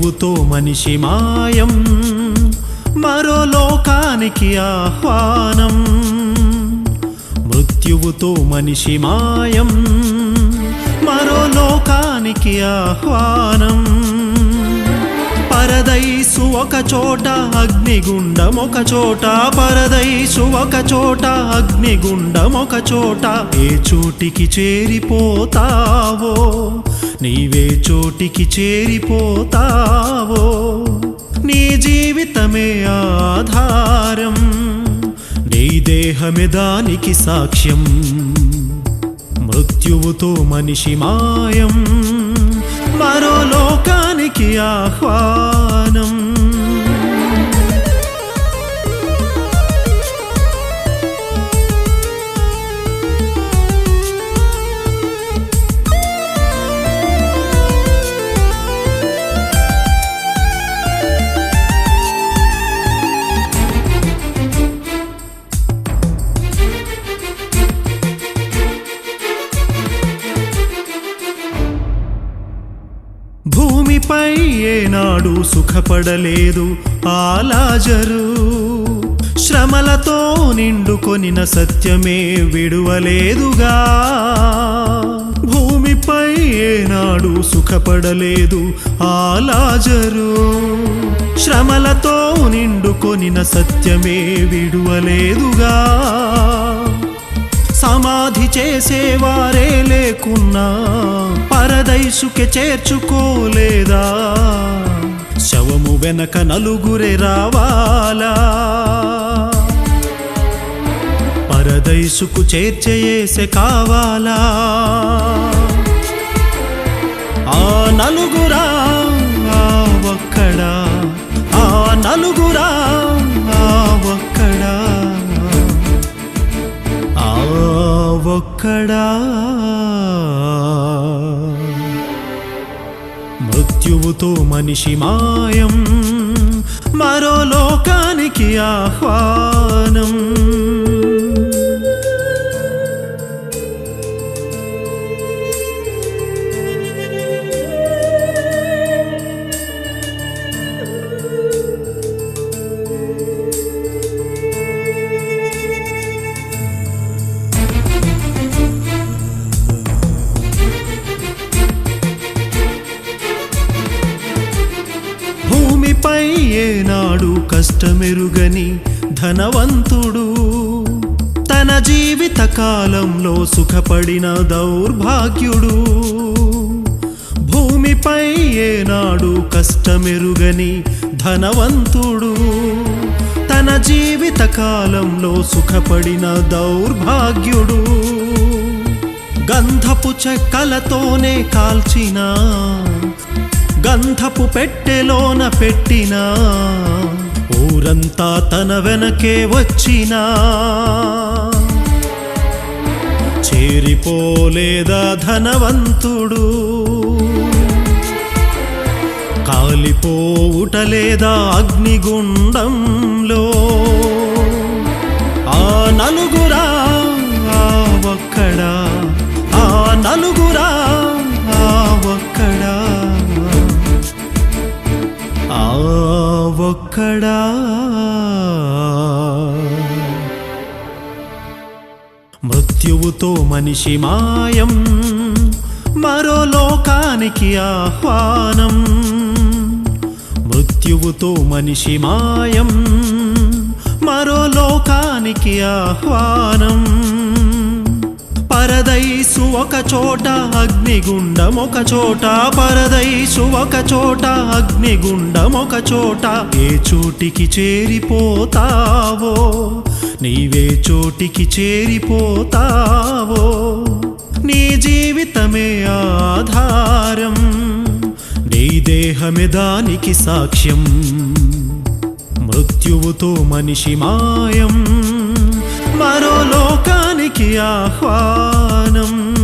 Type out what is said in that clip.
మృత్యువుతో మనిషి మాయం మరో లోకానికి ఆహ్వానం. మృత్యువుతో మనిషి మాయం మరో లోకానికి ఆహ్వానం. పరదైసు ఒక చోట అగ్నిగుండం ఒక చోట. పరదైసు ఒక చోట అగ్నిగుండం ఒక చోట. ఏ చోటికి చేరిపోతావో నీవే చోటికి చేరిపోతావో నీ జీవితమే ఆధారం నీ దేహమే దానికి సాక్ష్యం. మృత్యువుతో మనిషి మాయం మరో లోకానికి ఆహ్వానం. ఏనాడు సుఖపడలేదు ఆలాజరు. శ్రమలతో నిండుకొనిన సత్యమే విడువలేదుగా. భూమిపై ఏనాడు సుఖపడలేదు ఆలాజరు. శ్రమలతో నిండుకొనిన సత్యమే విడువలేదుగా. సమాధి చేసేవారే లేకున్నా పరదైసుకే చేర్చుకోలేదా? శవము వెనక నలుగురే రావాలా? పరదైసుకు చేర్చేసే కావాలా? అక్కడా. మృత్యువుతో మనిషి మాయం మరో లోకానికి ఆహ్వానం. భూమిపై ఏనాడు కష్టమెరుగని ధనవంతుడు. తన జీవిత కాలంలో సుఖపడిన దౌర్భాగ్యుడు. భూమిపై ఏనాడు కష్టమెరుగని ధనవంతుడు. తన జీవిత కాలంలో సుఖపడిన దౌర్భాగ్యుడు. గంధపు చెక్కలతోనే కాల్చినా గంధపు పెట్టెలోన పెట్టినా ఊరంతా తన వెనకే వచ్చినా. చేరిపోలేదా ధనవంతుడు? కాలిపోవుటలేదా అగ్నిగుండంలో? ఆ నలుగురా ఒక్కడా ఆ నలుగు ఒక్కడా? మృత్యువుతో మనిషి మాయం మరో లోకానికి ఆహ్వానం. మృత్యువుతో మనిషి మాయం మరో లోకానికి ఆహ్వానం. పరదైసు ఒక చోట అగ్నిగుండం ఒక చోట. పరదైసు ఒక చోట అగ్నిగుండం ఒక చోట. ఏ చోటికి చేరిపోతావో? నీవే చోటికి చేరిపోతావో? నీ జీవితమే ఆధారం నీ దేహమే దానికి సాక్ష్యం. మృత్యువుతో మనిషి మాయం. మరో లోకానికి ఆహ్వానం